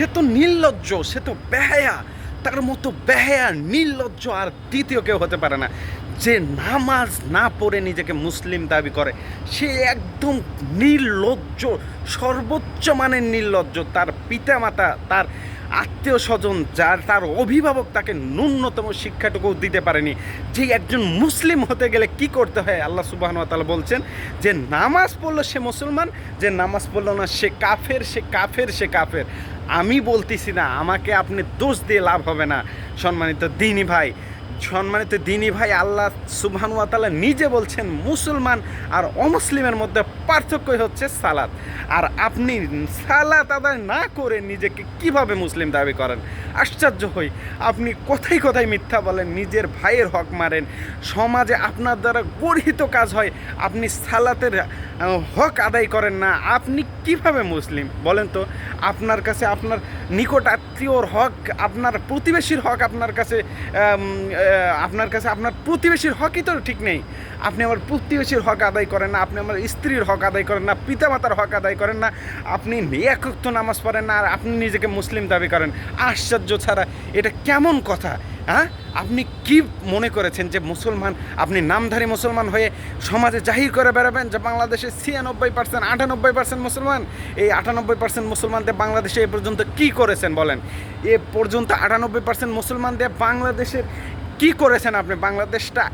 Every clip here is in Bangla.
সে তো নির্লজ্জ, সে তো বেহায়া। তার মতো বেহায়া, নির্লজ্জ আর দ্বিতীয় কেউ হতে পারে না। যে নামাজ না পড়ে নিজেকে মুসলিম দাবি করে, সে একদম নির্লজ্জ, সর্বোচ্চ মানের নির্লজ্জ। তার পিতামাতা, তার আত্মীয় স্বজন যার তার অভিভাবক তাকে ন্যূনতম শিক্ষাটুকু দিতে পারেনি। যে একজন মুসলিম হতে গেলে কি করতে হয়? আল্লাহ সুবাহন তালা বলছেন যে নামাজ পড়ল সে মুসলমান, যে নামাজ পড়ল না সে কাফের সে কাফের সে কাফের। আমি বলতেছি না, আমাকে আপনি দোষ দিয়ে লাভ হবে না। সম্মানিত দিনই ভাই সম্মানিত দিনী ভাই, আল্লাহ সুবহানুয়াতালা নিজে বলছেন, মুসলমান আর অমুসলিমের মধ্যে পার্থক্যই হচ্ছে সালাত। আর আপনি সালাত আদায় না করে নিজেকে কীভাবে মুসলিম দাবি করেন? আশ্চর্য হই। আপনি কোথায় কোথায় মিথ্যা বলেন, নিজের ভাইয়ের হক মারেন। সমাজে আপনার দ্বারা গর্হিত কাজ হয়, আপনি সালাতের হক আদায় করেন না। আপনি কীভাবে মুসলিম? বলেন তো, আপনার কাছে আপনার নিকট আত্মীয়র হক, আপনার প্রতিবেশীর হক আপনার কাছে আপনার কাছে আপনার প্রতিবেশীর হকই তো ঠিক নেই। আপনি আমার প্রতিবেশীর হক আদায় করেন না, আপনি আমার স্ত্রীর হক আদায় করেন না, পিতামাতার হক আদায় করেন না, আপনি একক তো নামাজ পড়েন না, আর আপনি নিজেকে মুসলিম দাবি করেন। আশ্চর্য ছাড়া এটা কেমন কথা হ্যাঁ? আপনি কি মনে করেছেন যে মুসলমান, আপনি নামধারী মুসলমান হয়ে সমাজে জাহির করে বেড়াবেন যে বাংলাদেশে ছিয়ানব্বই পার্সেন্ট আটানব্বই পার্সেন্ট মুসলমান? এই আটানব্বই পার্সেন্ট মুসলমানদের বাংলাদেশে এ পর্যন্ত কি করেছেন বলেন? এ পর্যন্ত আটানব্বই পার্সেন্ট মুসলমানদের বাংলাদেশের কি করেছেন আপনি? বাংলাদেশটা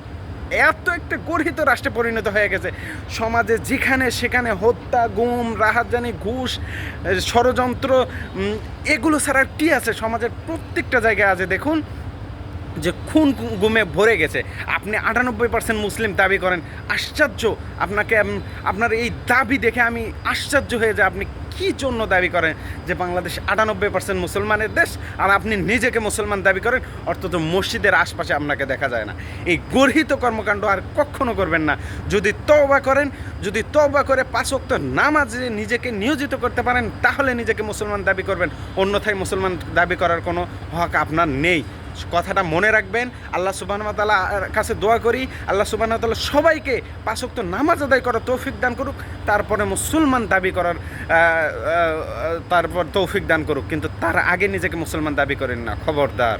এত একটা গর্হিত রাষ্ট্রে পরিণত হয়ে গেছে। সমাজে যেখানে সেখানে হত্যা, গুম, রাহাতজানি, ঘুষ, ষড়যন্ত্র এগুলো ছাড়া কি আছে? সমাজের প্রত্যেকটা জায়গায় আছে। দেখুন যে খুন গুমে ভরে গেছে। আপনি আটানব্বই পার্সেন্ট মুসলিম দাবি করেন। আশ্চর্য! আপনাকে আপনার এই দাবি দেখে আমি আশ্চর্য হয়ে যাই। আপনি কি জন্য দাবি করেন যে বাংলাদেশ আটানব্বই পার্সেন্ট মুসলমানের দেশ আর আপনি নিজেকে মুসলমান দাবি করেন? অর্থাৎ মসজিদের আশপাশে আপনাকে দেখা যায় না। এই গর্হিত কর্মকাণ্ড আর কখনো করবেন না। যদি তওবা করেন, যদি তওবা করে পাঁচক্ত নামাজে নিজেকে নিয়োজিত করতে পারেন, তাহলে নিজেকে মুসলমান দাবি করবেন। অন্যথায় মুসলমান দাবি করার কোনো হক আপনার নেই। কথাটা মনে রাখবেন। আল্লাহ সুবাহ তালার কাছে দোয়া করি। আল্লাহ সুবাহ তালা সবাইকে পাশক্ত নামাজ আদায় করার তৌফিক দান করুক। তারপরে মুসলমান দাবি করার তারপর তৌফিক দান করুক। কিন্তু তার আগে নিজেকে মুসলমান দাবি করেন না। খবরদার।